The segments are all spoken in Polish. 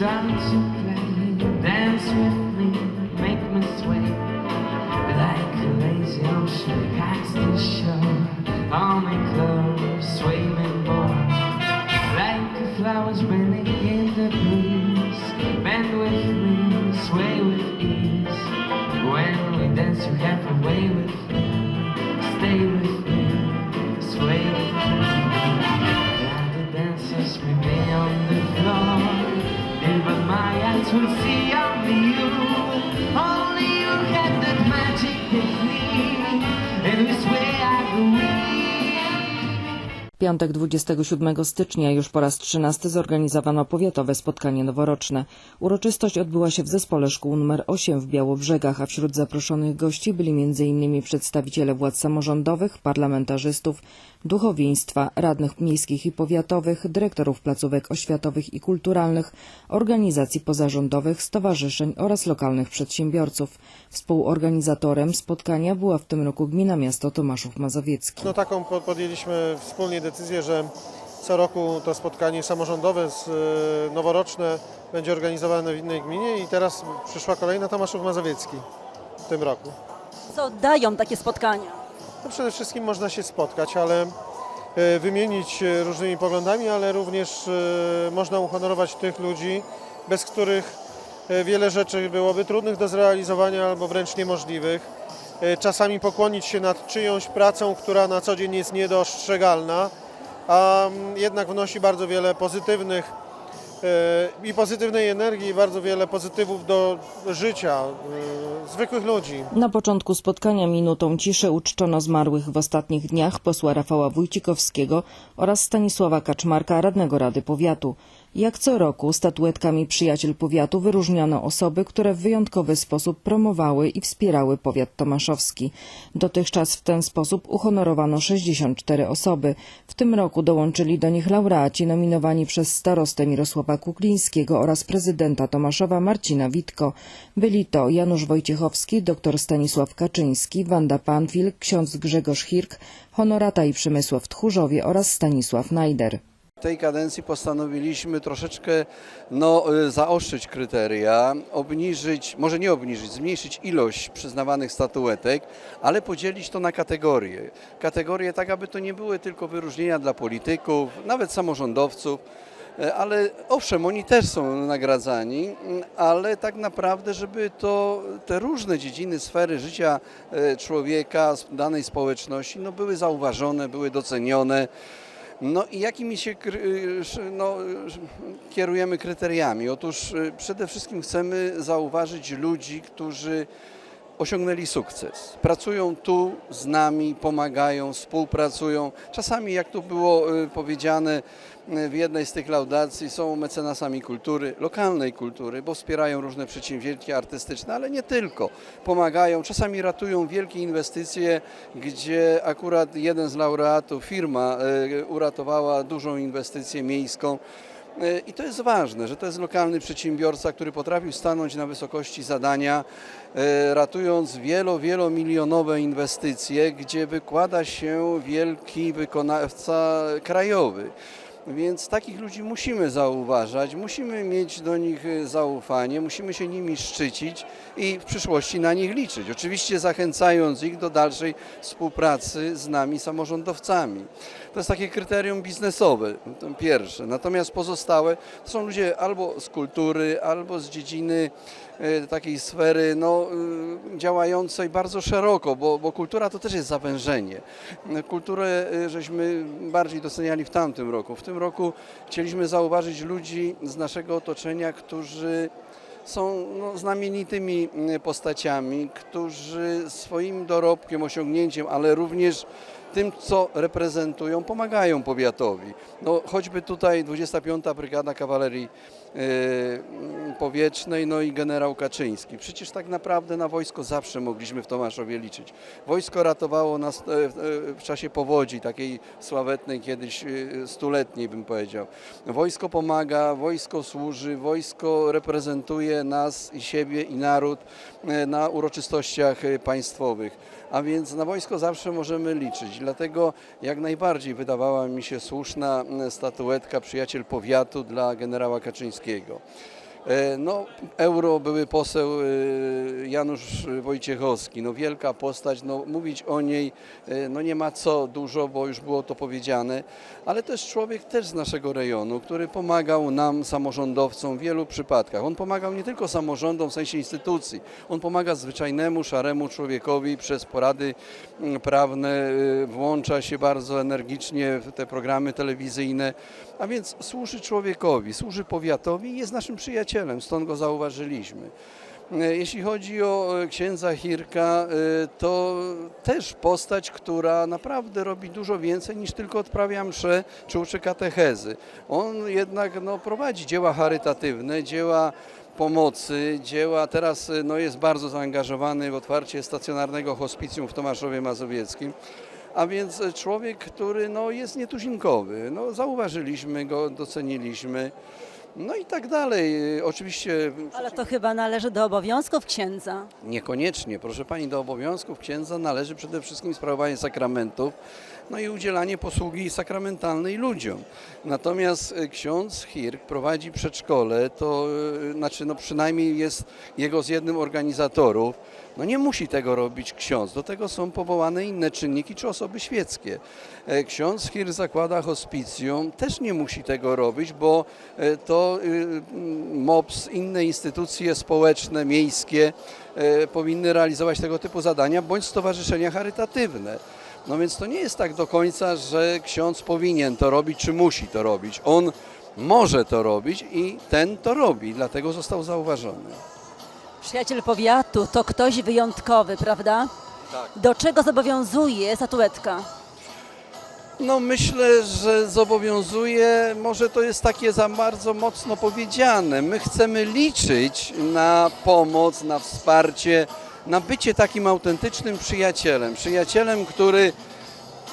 play. Dance with my eyes will see only you. Piątek 27 stycznia już po raz 13 zorganizowano powiatowe spotkanie noworoczne. Uroczystość odbyła się w zespole szkół nr 8 w Białobrzegach, a wśród zaproszonych gości byli m.in. przedstawiciele władz samorządowych, parlamentarzystów, duchowieństwa, radnych miejskich i powiatowych, dyrektorów placówek oświatowych i kulturalnych, organizacji pozarządowych, stowarzyszeń oraz lokalnych przedsiębiorców. Współorganizatorem spotkania była w tym roku Gmina Miasto Tomaszów Mazowiecki. No taką po- podjęliśmy wspólnie decyzję, że co roku to spotkanie samorządowe z, e, noworoczne będzie organizowane w innej gminie i teraz przyszła kolejna Tomaszów Mazowiecki w tym roku. Co dają takie spotkania? No przede wszystkim można się spotkać, ale e, wymienić różnymi poglądami, ale również e, można uhonorować tych ludzi, bez których wiele rzeczy byłoby trudnych do zrealizowania albo wręcz niemożliwych. Czasami pokłonić się nad czyjąś pracą, która na co dzień jest niedostrzegalna, a mm, jednak wnosi bardzo wiele pozytywnych e, i pozytywnej energii, i bardzo wiele pozytywów do życia e, zwykłych ludzi. Na początku spotkania minutą ciszy uczczono zmarłych w ostatnich dniach posła Rafała Wójcikowskiego oraz Stanisława Kaczmarka, radnego Rady Powiatu. Jak co roku statuetkami Przyjaciel Powiatu wyróżniono osoby, które w wyjątkowy sposób promowały i wspierały powiat tomaszowski. Dotychczas w ten sposób uhonorowano 64 osoby. W tym roku dołączyli do nich laureaci nominowani przez starostę Mirosława Kuklińskiego oraz prezydenta Tomaszowa Marcina Witko. Byli to Janusz Wojciechowski, dr Stanisław Kaczyński, Wanda Panfil, ksiądz Grzegorz Hirk, honorata i Przemysław Tchórzowie oraz Stanisław Najder. W tej kadencji postanowiliśmy troszeczkę no, y, zaostrzyć kryteria, obniżyć, może nie obniżyć, zmniejszyć ilość przyznawanych statuetek, ale podzielić to na kategorie. Kategorie tak, aby to nie były tylko wyróżnienia dla polityków, nawet samorządowców, y, ale owszem, oni też są nagradzani, y, ale tak naprawdę, żeby to te różne dziedziny, sfery życia człowieka, danej społeczności, no, były zauważone, były docenione. No i jakimi się no, kierujemy kryteriami? Otóż y, przede wszystkim chcemy zauważyć ludzi, którzy osiągnęli sukces. Pracują tu z nami, pomagają, współpracują. Czasami, jak tu było y, powiedziane y, w jednej z tych laudacji, są mecenasami kultury, lokalnej kultury, bo wspierają różne przedsięwzięcia artystyczne, ale nie tylko. Pomagają, czasami ratują wielkie inwestycje, gdzie akurat jeden z laureatów, firma, y, uratowała dużą inwestycję miejską. E, I to jest ważne, że to jest lokalny przedsiębiorca, który potrafił stanąć na wysokości zadania, e, ratując wielo, wielomilionowe inwestycje, gdzie wykłada się wielki wykonawca krajowy. Więc takich ludzi musimy zauważać, musimy mieć do nich e, zaufanie, musimy się nimi szczycić i w przyszłości na nich liczyć. Oczywiście zachęcając ich do dalszej współpracy z nami, samorządowcami. To jest takie kryterium biznesowe, pierwsze. Natomiast pozostałe to są ludzie albo z kultury, albo z dziedziny takiej sfery no, e, działającej bardzo szeroko, bo, bo kultura to też jest zawężenie. Kulturę e, żeśmy bardziej doceniali w tamtym roku. W tym roku chcieliśmy zauważyć ludzi z naszego otoczenia, którzy są no, znamienitymi mm, postaciami, którzy swoim dorobkiem, osiągnięciem, ale również tym, co reprezentują, pomagają powiatowi. No, choćby tutaj 25. Brygada Kawalerii e, Powietrznej, no i generał Kaczyński. Przecież tak naprawdę na wojsko zawsze mogliśmy w Tomaszowie liczyć. Wojsko ratowało nas e, e, w czasie powodzi, takiej sławetnej kiedyś, e, stuletniej bym powiedział. Wojsko pomaga, wojsko służy, wojsko reprezentuje nas i siebie i naród na uroczystościach państwowych. A więc na wojsko zawsze możemy liczyć. Dlatego jak najbardziej wydawała mi się słuszna m, statuetka Przyjaciel Powiatu dla generała Kaczyńskiego. E, No, euro były poseł e, Janusz Wojciechowski, no wielka postać, no mówić o niej e, no nie ma co dużo, bo już było to powiedziane, ale jest człowiek też z naszego rejonu, który pomagał nam, samorządowcom w wielu przypadkach. On pomagał nie tylko samorządom w sensie instytucji, on pomaga zwyczajnemu, szaremu człowiekowi przez porady mm, prawne, włącza się bardzo energicznie w te programy telewizyjne, a więc służy człowiekowi, służy powiatowi i jest naszym przyjacielem, stąd go zauważyliśmy. E, Jeśli chodzi o e, księdza Hirka, e, to też postać, która naprawdę robi dużo więcej niż tylko odprawia msze czy uczy katechezy. On jednak no, prowadzi dzieła charytatywne, dzieła pomocy, dzieła, teraz no, jest bardzo zaangażowany w otwarcie stacjonarnego hospicjum w Tomaszowie Mazowieckim. A więc e, człowiek, który no, jest nietuzinkowy. No, zauważyliśmy go, doceniliśmy. No i tak dalej. E, Oczywiście Ale to chyba należy do obowiązków księdza. Niekoniecznie. Proszę Pani, do obowiązków księdza należy przede wszystkim sprawowanie sakramentów, no i udzielanie posługi sakramentalnej ludziom. Natomiast e, ksiądz Hirk prowadzi przedszkole, to znaczy no przynajmniej jest jego z jednym organizatorów. No nie musi tego robić ksiądz, do tego są powołane inne czynniki czy osoby świeckie. E, Ksiądz Hirk zakłada hospicjum, też nie musi tego robić, bo e, to y, MOPS, inne instytucje społeczne, miejskie e, powinny realizować tego typu zadania, bądź stowarzyszenia charytatywne. No więc to nie jest tak do końca, że ksiądz powinien to robić, czy musi to robić. On może to robić i ten to robi, dlatego został zauważony. Przyjaciel powiatu to ktoś wyjątkowy, prawda? Tak. Do czego zobowiązuje statuetka? No myślę, że zobowiązuje, może to jest takie za bardzo mocno powiedziane. My chcemy liczyć na pomoc, na wsparcie, na bycie takim autentycznym przyjacielem. Przyjacielem, który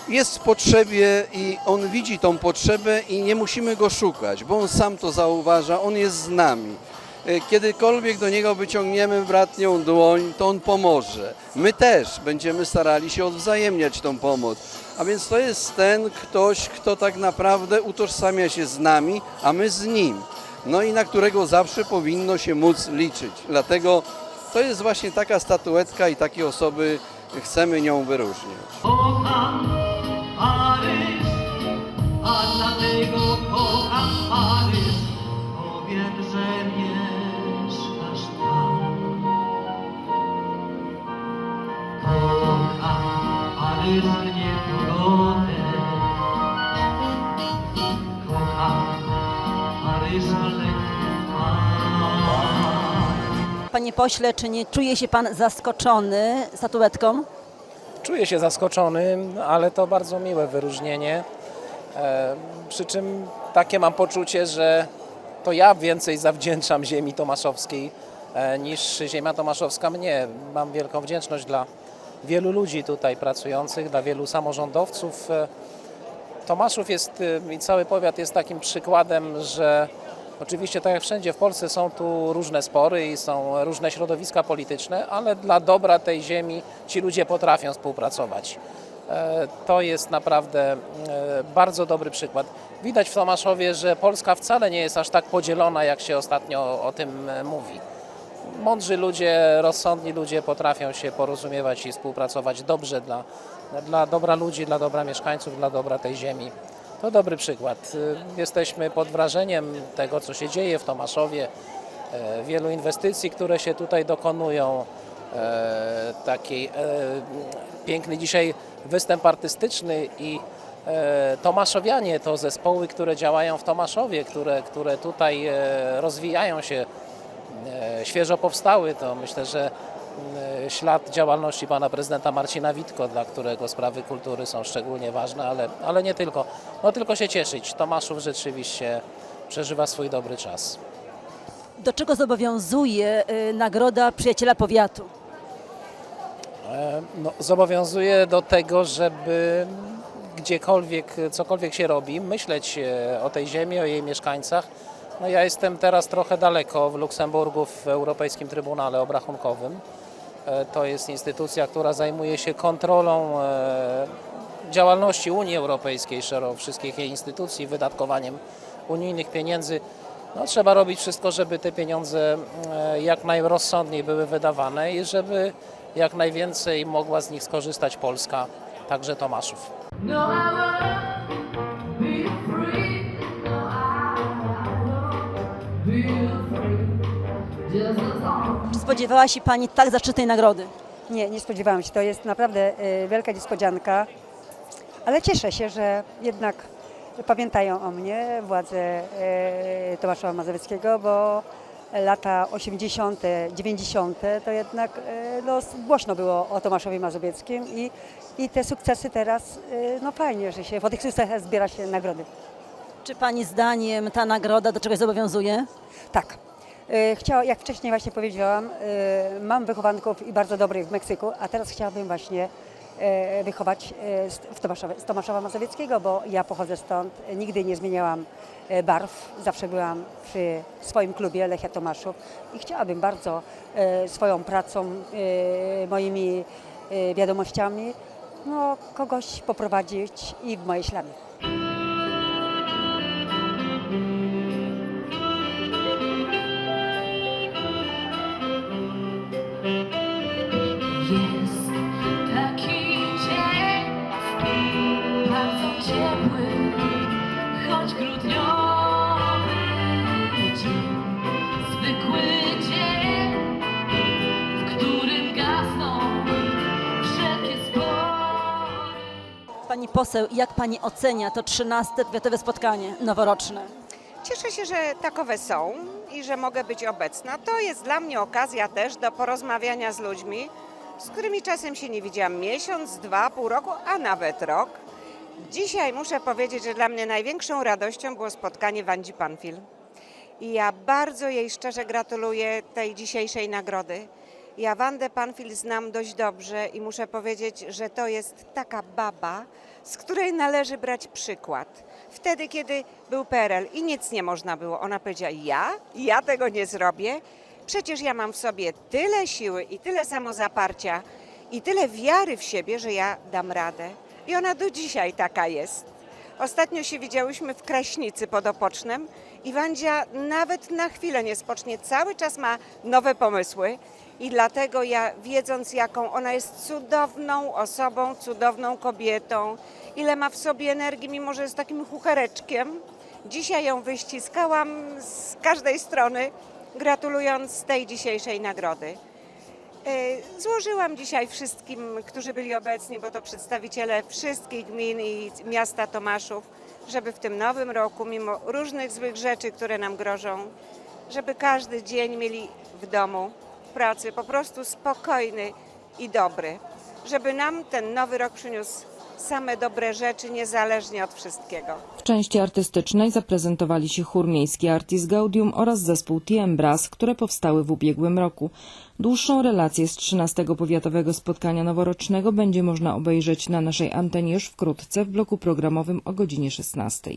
jest w potrzebie i on widzi tą potrzebę i nie musimy go szukać, bo on sam to zauważa, on jest z nami. E, Kiedykolwiek do niego wyciągniemy bratnią dłoń, to on pomoże. My też będziemy starali się odwzajemniać tą pomoc. A więc to jest ten ktoś, kto tak naprawdę utożsamia się z nami, a my z nim. No i na którego zawsze powinno się móc liczyć. Dlatego to jest właśnie taka statuetka i takie osoby chcemy nią wyróżniać. W niepogodę, kocham. Panie pośle, czy nie czuje się pan zaskoczony statuetką? Czuję się zaskoczony, ale to bardzo miłe wyróżnienie. E, przy czym takie mam poczucie, że to ja więcej zawdzięczam ziemi tomaszowskiej e, niż ziemia tomaszowska mnie. Mam wielką wdzięczność dla wielu ludzi tutaj pracujących, dla wielu samorządowców. E, Tomaszów jest e, i cały powiat jest takim przykładem, że oczywiście tak jak wszędzie w Polsce są tu różne spory i są różne środowiska polityczne, ale dla dobra tej ziemi ci ludzie potrafią współpracować. E, To jest naprawdę bardzo dobry przykład. Widać w Tomaszowie, że Polska wcale nie jest aż tak podzielona, jak się ostatnio o tym mówi. Mądrzy ludzie, rozsądni ludzie potrafią się porozumiewać i współpracować dobrze dla, dla dobra ludzi, dla dobra mieszkańców, dla dobra tej ziemi. To dobry przykład. Y, Jesteśmy pod wrażeniem tego, co się dzieje w Tomaszowie, e, wielu inwestycji, które się tutaj dokonują. E, Taki piękny dzisiaj występ artystyczny i Tomaszowianie to zespoły, które działają w Tomaszowie, które, które tutaj rozwijają się świeżo powstały, to myślę, że e, ślad działalności pana prezydenta Marcina Witko, dla którego sprawy kultury są szczególnie ważne, ale, ale nie tylko. No tylko się cieszyć. Tomaszów rzeczywiście przeżywa swój dobry czas. Do czego zobowiązuje y, nagroda przyjaciela powiatu? E, No, zobowiązuje do tego, żeby gdziekolwiek, cokolwiek się robi, myśleć e, o tej ziemi, o jej mieszkańcach. No, ja jestem teraz trochę daleko w Luksemburgu, w Europejskim Trybunale Obrachunkowym. E, To jest instytucja, która zajmuje się kontrolą e, działalności Unii Europejskiej, szeroko wszystkich jej instytucji, wydatkowaniem unijnych pieniędzy. No, trzeba robić wszystko, żeby te pieniądze e, jak najrozsądniej były wydawane i żeby jak najwięcej mogła z nich skorzystać Polska, także Tomaszów. No, Spodziewała się Pani tak zaszczytnej nagrody? Nie, nie spodziewałam się. To jest naprawdę y, wielka niespodzianka, ale cieszę się, że jednak pamiętają o mnie władze y, Tomasza Mazowieckiego, bo lata 80., 90. to jednak y, no, głośno było o Tomaszowie Mazowieckim i, i te sukcesy teraz, no fajnie, że się po tych sukcesach zbiera się nagrody. Czy Pani zdaniem ta nagroda do czegoś zobowiązuje? Tak. E, Chciała, jak wcześniej właśnie powiedziałam, e, mam wychowanków i bardzo dobrych w Meksyku, a teraz chciałabym właśnie e, wychować w Tomaszowie, z Tomaszowa Mazowieckiego, bo ja pochodzę stąd, nigdy nie zmieniałam barw, zawsze byłam przy swoim klubie Lechia Tomaszów i chciałabym bardzo swoją pracą, moimi wiadomościami no, kogoś poprowadzić i w moje ślady. Ciepły, choć grudniowy dzień. Zwykły dzień, w którym gasną wszelkie spory. Pani poseł, jak Pani ocenia to 13 kwiatowe spotkanie noworoczne? Cieszę się, że takowe są i że mogę być obecna. To jest dla mnie okazja też do porozmawiania z ludźmi, z którymi czasem się nie widziałam miesiąc, dwa, pół roku, a nawet rok. Dzisiaj muszę powiedzieć, że dla mnie największą radością było spotkanie Wandzi Panfil. I ja bardzo jej szczerze gratuluję tej dzisiejszej nagrody. Ja Wandę Panfil znam dość dobrze i muszę powiedzieć, że to jest taka baba, z której należy brać przykład. Wtedy, kiedy był PRL i nic nie można było, ona powiedziała: Ja? Ja tego nie zrobię. Przecież ja mam w sobie tyle siły i tyle samozaparcia i tyle wiary w siebie, że ja dam radę. I ona do dzisiaj taka jest. Ostatnio się widziałyśmy w Kraśnicy pod Opocznem i Wandzia nawet na chwilę nie spocznie. Cały czas ma nowe pomysły i dlatego ja, wiedząc jaką ona jest cudowną osobą, cudowną kobietą, ile ma w sobie energii, mimo że jest takim chuchereczkiem, dzisiaj ją wyściskałam z każdej strony, gratulując tej dzisiejszej nagrody. E, Złożyłam dzisiaj wszystkim, którzy byli obecni, bo to przedstawiciele wszystkich gmin i miasta Tomaszów, żeby w tym nowym roku, mimo różnych złych rzeczy, które nam grożą, żeby każdy dzień mieli w domu, w pracy po prostu spokojny i dobry. Żeby nam ten nowy rok przyniósł same dobre rzeczy, niezależnie od wszystkiego. W części artystycznej zaprezentowali się chór miejski Artis Gaudium oraz zespół TM Brass, które powstały w ubiegłym roku. Dłuższą relację z 13 powiatowego spotkania noworocznego będzie można obejrzeć na naszej antenie już wkrótce w bloku programowym o godzinie 16.